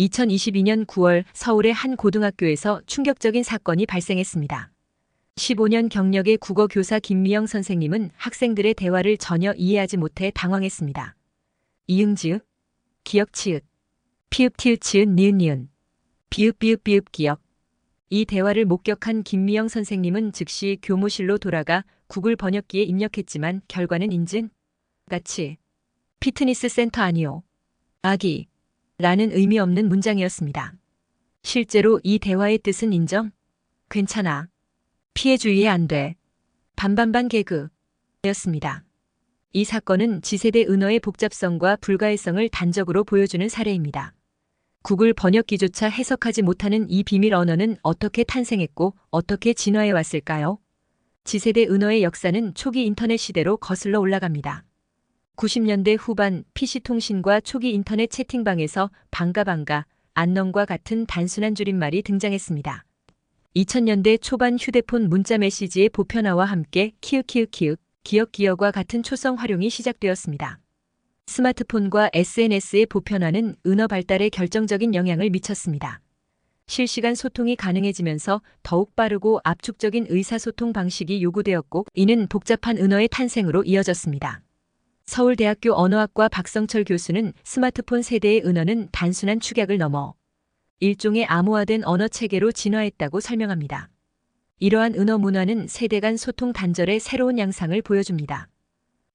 2022년 9월 서울의 한 고등학교에서 충격적인 사건이 발생했습니다. 15년 경력의 국어 교사 김미영 선생님은 학생들의 대화를 전혀 이해하지 못해 당황했습니다. 이응지읒, 기역치읒, 피읍티읒치읒 니은니은, 비읍비읍비읍 기역. 이 대화를 목격한 김미영 선생님은 즉시 교무실로 돌아가 구글 번역기에 입력했지만 결과는 인증? 같이 피트니스 센터 아니오. 아기. 라는 의미 없는 문장이었습니다. 실제로 이 대화의 뜻은 인정? 괜찮아. 피해 주의에 안 돼. 반반반 개그. 였습니다. 이 사건은 지세대 은어의 복잡성과 불가해성을 단적으로 보여주는 사례입니다. 구글 번역기조차 해석하지 못하는 이 비밀 언어는 어떻게 탄생했고 어떻게 진화해 왔을까요? 지세대 은어의 역사는 초기 인터넷 시대로 거슬러 올라갑니다. 90년대 후반 PC통신과 초기 인터넷 채팅방에서 반가반가, 안녕과 같은 단순한 줄임말이 등장했습니다. 2000년대 초반 휴대폰 문자 메시지의 보편화와 함께 키읔키읔키읔, 기역기역과 같은 초성 활용이 시작되었습니다. 스마트폰과 SNS의 보편화는 은어 발달에 결정적인 영향을 미쳤습니다. 실시간 소통이 가능해지면서 더욱 빠르고 압축적인 의사소통 방식이 요구되었고 이는 복잡한 은어의 탄생으로 이어졌습니다. 서울대학교 언어학과 박성철 교수는 스마트폰 세대의 은어는 단순한 축약을 넘어 일종의 암호화된 언어 체계로 진화했다고 설명합니다. 이러한 은어 문화는 세대 간 소통 단절의 새로운 양상을 보여줍니다.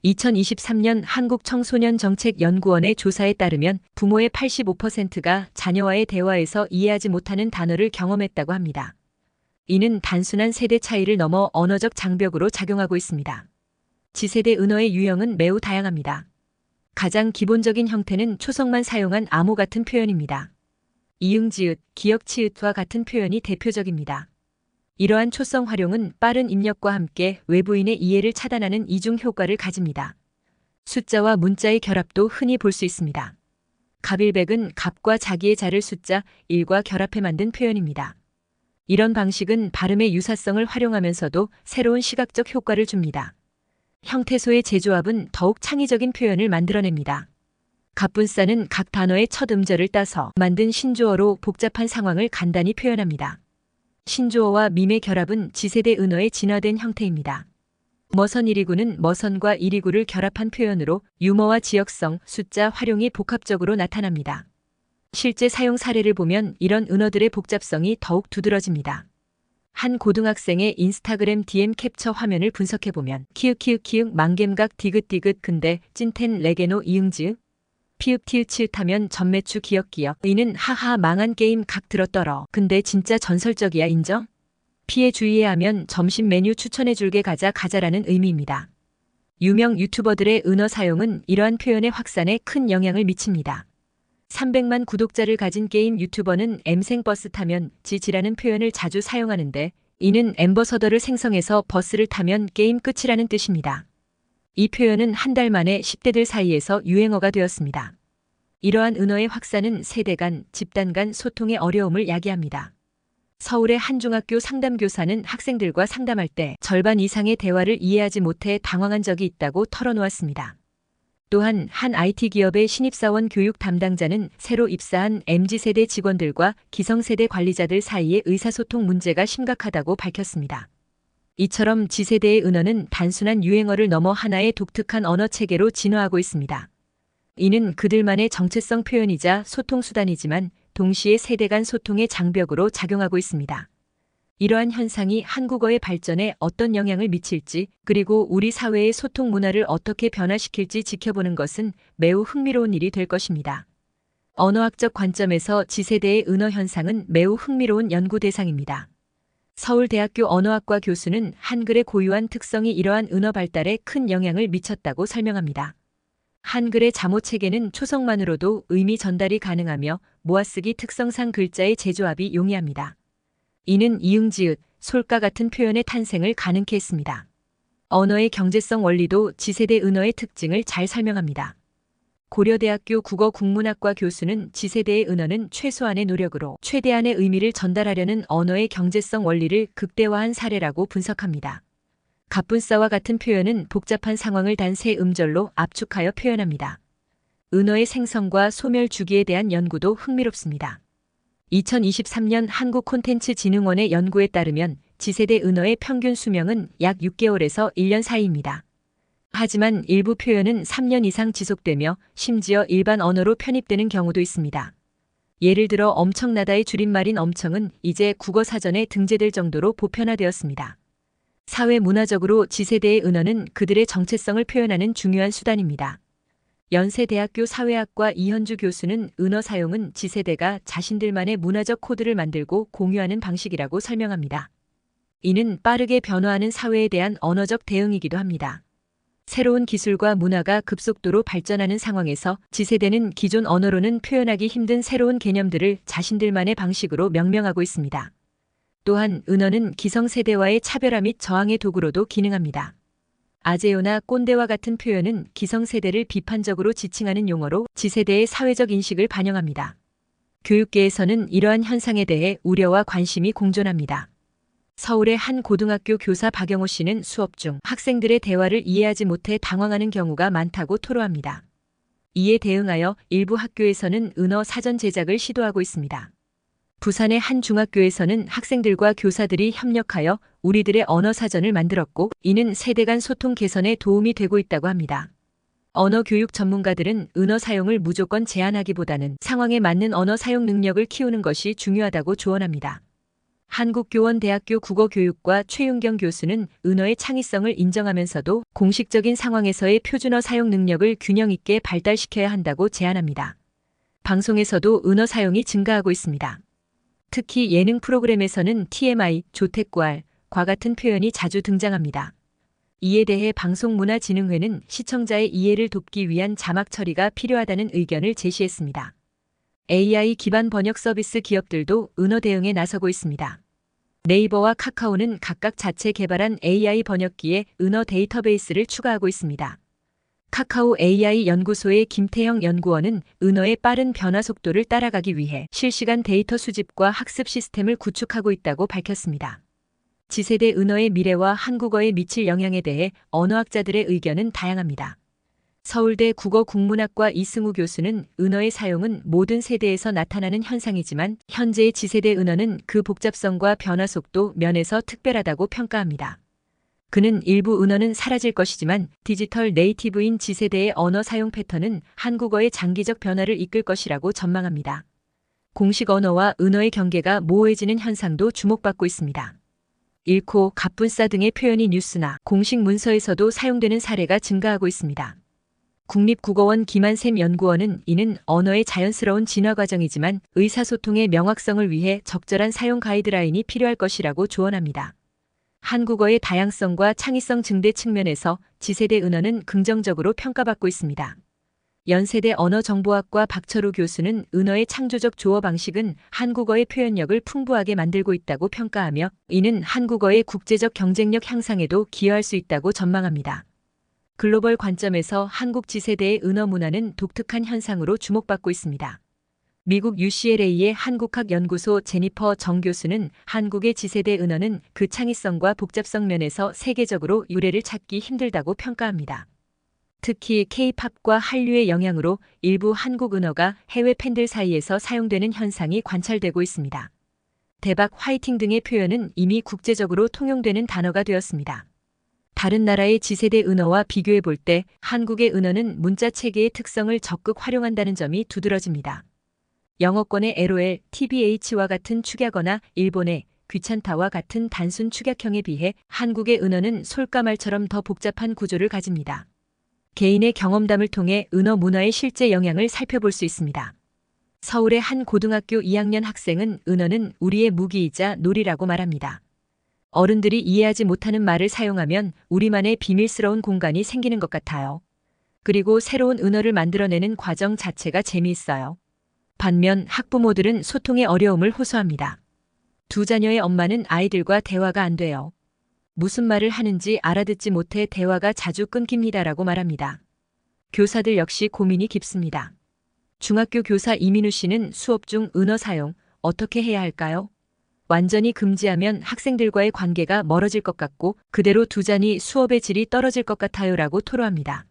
2023년 한국청소년정책연구원의 조사에 따르면 부모의 85%가 자녀와의 대화에서 이해하지 못하는 단어를 경험했다고 합니다. 이는 단순한 세대 차이를 넘어 언어적 장벽으로 작용하고 있습니다. 지세대 은어의 유형은 매우 다양합니다. 가장 기본적인 형태는 초성만 사용한 암호 같은 표현입니다. 이응지읒, 기역치읒과 같은 표현이 대표적입니다. 이러한 초성 활용은 빠른 입력과 함께 외부인의 이해를 차단하는 이중 효과를 가집니다. 숫자와 문자의 결합도 흔히 볼 수 있습니다. 갑일백은 갑과 자기의 자를 숫자 1과 결합해 만든 표현입니다. 이런 방식은 발음의 유사성을 활용하면서도 새로운 시각적 효과를 줍니다. 형태소의 재조합은 더욱 창의적인 표현을 만들어냅니다. 갑분싸는 각 단어의 첫 음절을 따서 만든 신조어로 복잡한 상황을 간단히 표현합니다. 신조어와 밈의 결합은 지세대 은어의 진화된 형태입니다. 머선 129는 머선과 129를 결합한 표현으로 유머와 지역성, 숫자 활용이 복합적으로 나타납니다. 실제 사용 사례를 보면 이런 은어들의 복잡성이 더욱 두드러집니다. 한 고등학생의 인스타그램 DM 캡처 화면을 분석해보면 키읔키읔키읔 망겜각 디귿디귿 근데 찐텐 레게노 이응즈 피읍티읒치읒하면 전매추 기역기역 이는 하하 망한 게임 각 들어떨어 근데 진짜 전설적이야 인정? 피해 주의해야 하면 점심 메뉴 추천해줄게 가자 가자라는 의미입니다. 유명 유튜버들의 은어 사용은 이러한 표현의 확산에 큰 영향을 미칩니다. 300만 구독자를 가진 게임 유튜버는 M생 버스 타면 지지라는 표현을 자주 사용하는데 이는 엠버서더를 생성해서 버스를 타면 게임 끝이라는 뜻입니다. 이 표현은 한 달 만에 10대들 사이에서 유행어가 되었습니다. 이러한 은어의 확산은 세대 간, 집단 간 소통의 어려움을 야기합니다. 서울의 한 중학교 상담교사는 학생들과 상담할 때 절반 이상의 대화를 이해하지 못해 당황한 적이 있다고 털어놓았습니다. 또한 한 IT 기업의 신입사원 교육 담당자는 새로 입사한 MZ세대 직원들과 기성세대 관리자들 사이의 의사소통 문제가 심각하다고 밝혔습니다. 이처럼 지세대의 은어는 단순한 유행어를 넘어 하나의 독특한 언어 체계로 진화하고 있습니다. 이는 그들만의 정체성 표현이자 소통수단이지만 동시에 세대 간 소통의 장벽으로 작용하고 있습니다. 이러한 현상이 한국어의 발전에 어떤 영향을 미칠지 그리고 우리 사회의 소통 문화를 어떻게 변화시킬지 지켜보는 것은 매우 흥미로운 일이 될 것입니다. 언어학적 관점에서 지세대의 은어 현상은 매우 흥미로운 연구 대상입니다. 서울대학교 언어학과 교수는 한글의 고유한 특성이 이러한 은어 발달에 큰 영향을 미쳤다고 설명합니다. 한글의 자모 체계는 초성만으로도 의미 전달이 가능하며 모아쓰기 특성상 글자의 재조합이 용이합니다. 이는 이응지읒, 솔가 같은 표현의 탄생을 가능케 했습니다. 언어의 경제성 원리도 지세대 은어의 특징을 잘 설명합니다. 고려대학교 국어국문학과 교수는 지세대의 은어는 최소한의 노력으로 최대한의 의미를 전달하려는 언어의 경제성 원리를 극대화한 사례라고 분석합니다. 갑분싸와 같은 표현은 복잡한 상황을 단 세 음절로 압축하여 표현합니다. 은어의 생성과 소멸 주기에 대한 연구도 흥미롭습니다. 2023년 한국 콘텐츠 진흥원의 연구에 따르면 지세대 은어의 평균 수명은 약 6개월에서 1년 사이입니다. 하지만 일부 표현은 3년 이상 지속되며 심지어 일반 언어로 편입되는 경우도 있습니다. 예를 들어 엄청나다의 줄임말인 엄청은 이제 국어 사전에 등재될 정도로 보편화되었습니다. 사회 문화적으로 지세대의 은어는 그들의 정체성을 표현하는 중요한 수단입니다. 연세대학교 사회학과 이현주 교수는 은어 사용은 지세대가 자신들만의 문화적 코드를 만들고 공유하는 방식이라고 설명합니다. 이는 빠르게 변화하는 사회에 대한 언어적 대응이기도 합니다. 새로운 기술과 문화가 급속도로 발전하는 상황에서 지세대는 기존 언어로는 표현하기 힘든 새로운 개념들을 자신들만의 방식으로 명명하고 있습니다. 또한 은어는 기성세대와의 차별화 및 저항의 도구로도 기능합니다. 아제요나 꼰대와 같은 표현은 기성세대를 비판적으로 지칭하는 용어로 지세대의 사회적 인식을 반영합니다. 교육계에서는 이러한 현상에 대해 우려와 관심이 공존합니다. 서울의 한 고등학교 교사 박영호 씨는 수업 중 학생들의 대화를 이해하지 못해 당황하는 경우가 많다고 토로합니다. 이에 대응하여 일부 학교에서는 은어 사전 제작을 시도하고 있습니다. 부산의 한 중학교에서는 학생들과 교사들이 협력하여 우리들의 언어 사전을 만들었고 이는 세대 간 소통 개선에 도움이 되고 있다고 합니다. 언어 교육 전문가들은 은어 사용을 무조건 제한하기보다는 상황에 맞는 언어 사용 능력을 키우는 것이 중요하다고 조언합니다. 한국교원대학교 국어교육과 최윤경 교수는 은어의 창의성을 인정하면서도 공식적인 상황에서의 표준어 사용 능력을 균형 있게 발달시켜야 한다고 제안합니다. 방송에서도 은어 사용이 증가하고 있습니다. 특히 예능 프로그램에서는 TMI, 조태꾸알, 과 같은 표현이 자주 등장합니다. 이에 대해 방송문화진흥회는 시청자의 이해를 돕기 위한 자막 처리가 필요하다는 의견을 제시했습니다. AI 기반 번역 서비스 기업들도 은어 대응에 나서고 있습니다. 네이버와 카카오는 각각 자체 개발한 AI 번역기에 은어 데이터베이스를 추가하고 있습니다. 카카오 AI 연구소의 김태형 연구원은 은어의 빠른 변화 속도를 따라가기 위해 실시간 데이터 수집과 학습 시스템을 구축하고 있다고 밝혔습니다. 지세대 은어의 미래와 한국어에 미칠 영향에 대해 언어학자들의 의견은 다양합니다. 서울대 국어국문학과 이승우 교수는 은어의 사용은 모든 세대에서 나타나는 현상이지만 현재의 지세대 은어는 그 복잡성과 변화 속도 면에서 특별하다고 평가합니다. 그는 일부 은어는 사라질 것이지만 디지털 네이티브인 지세대의 언어 사용 패턴은 한국어의 장기적 변화를 이끌 것이라고 전망합니다. 공식 언어와 은어의 경계가 모호해지는 현상도 주목받고 있습니다. 잃고 갑분싸 등의 표현이 뉴스나 공식 문서에서도 사용되는 사례가 증가하고 있습니다. 국립국어원 김한샘 연구원은 이는 언어의 자연스러운 진화 과정이지만 의사소통의 명확성을 위해 적절한 사용 가이드라인이 필요할 것이라고 조언합니다. 한국어의 다양성과 창의성 증대 측면에서 지세대 은어는 긍정적으로 평가받고 있습니다. 연세대 언어정보학과 박철우 교수는 은어의 창조적 조어 방식은 한국어의 표현력을 풍부하게 만들고 있다고 평가하며 이는 한국어의 국제적 경쟁력 향상에도 기여할 수 있다고 전망합니다. 글로벌 관점에서 한국 지세대의 은어 문화는 독특한 현상으로 주목받고 있습니다. 미국 UCLA의 한국학 연구소 제니퍼 정 교수는 한국의 지세대 은어는 그 창의성과 복잡성 면에서 세계적으로 유래를 찾기 힘들다고 평가합니다. 특히 K-팝과 한류의 영향으로 일부 한국 은어가 해외 팬들 사이에서 사용되는 현상이 관찰되고 있습니다. 대박 화이팅 등의 표현은 이미 국제적으로 통용되는 단어가 되었습니다. 다른 나라의 지세대 은어와 비교해 볼 때 한국의 은어는 문자 체계의 특성을 적극 활용한다는 점이 두드러집니다. 영어권의 LOL, TBH와 같은 축약어나 일본의 귀찮다와 같은 단순 축약형에 비해 한국의 은어는 솔까말처럼 더 복잡한 구조를 가집니다. 개인의 경험담을 통해 은어 문화의 실제 영향을 살펴볼 수 있습니다. 서울의 한 고등학교 2학년 학생은 은어는 우리의 무기이자 놀이라고 말합니다. 어른들이 이해하지 못하는 말을 사용하면 우리만의 비밀스러운 공간이 생기는 것 같아요. 그리고 새로운 은어를 만들어내는 과정 자체가 재미있어요. 반면 학부모들은 소통의 어려움을 호소합니다. 두 자녀의 엄마는 아이들과 대화가 안 돼요. 무슨 말을 하는지 알아듣지 못해 대화가 자주 끊깁니다라고 말합니다. 교사들 역시 고민이 깊습니다. 중학교 교사 이민우 씨는 수업 중 은어 사용 어떻게 해야 할까요? 완전히 금지하면 학생들과의 관계가 멀어질 것 같고 그대로 두자니 수업의 질이 떨어질 것 같아요라고 토로합니다.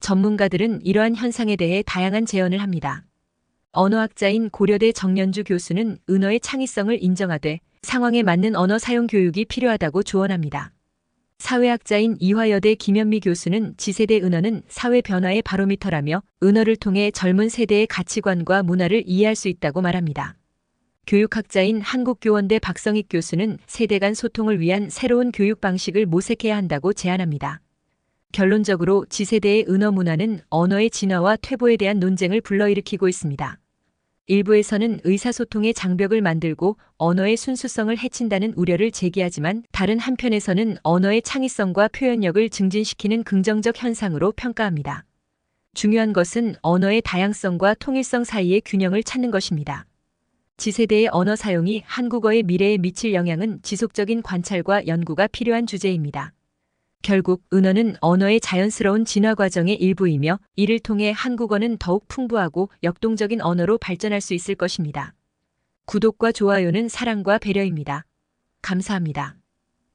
전문가들은 이러한 현상에 대해 다양한 제언을 합니다. 언어학자인 고려대 정연주 교수는 은어의 창의성을 인정하되 상황에 맞는 언어 사용 교육이 필요하다고 조언합니다. 사회학자인 이화여대 김현미 교수는 지세대 은어는 사회 변화의 바로미터라며 은어를 통해 젊은 세대의 가치관과 문화를 이해할 수 있다고 말합니다. 교육학자인 한국교원대 박성익 교수는 세대 간 소통을 위한 새로운 교육 방식을 모색해야 한다고 제안합니다. 결론적으로 지세대의 은어 문화는 언어의 진화와 퇴보에 대한 논쟁을 불러일으키고 있습니다. 일부에서는 의사소통의 장벽을 만들고 언어의 순수성을 해친다는 우려를 제기하지만 다른 한편에서는 언어의 창의성과 표현력을 증진시키는 긍정적 현상으로 평가합니다. 중요한 것은 언어의 다양성과 통일성 사이의 균형을 찾는 것입니다. 지세대의 언어 사용이 한국어의 미래에 미칠 영향은 지속적인 관찰과 연구가 필요한 주제입니다. 결국 은어는 언어의 자연스러운 진화 과정의 일부이며 이를 통해 한국어는 더욱 풍부하고 역동적인 언어로 발전할 수 있을 것입니다. 구독과 좋아요는 사랑과 배려입니다. 감사합니다.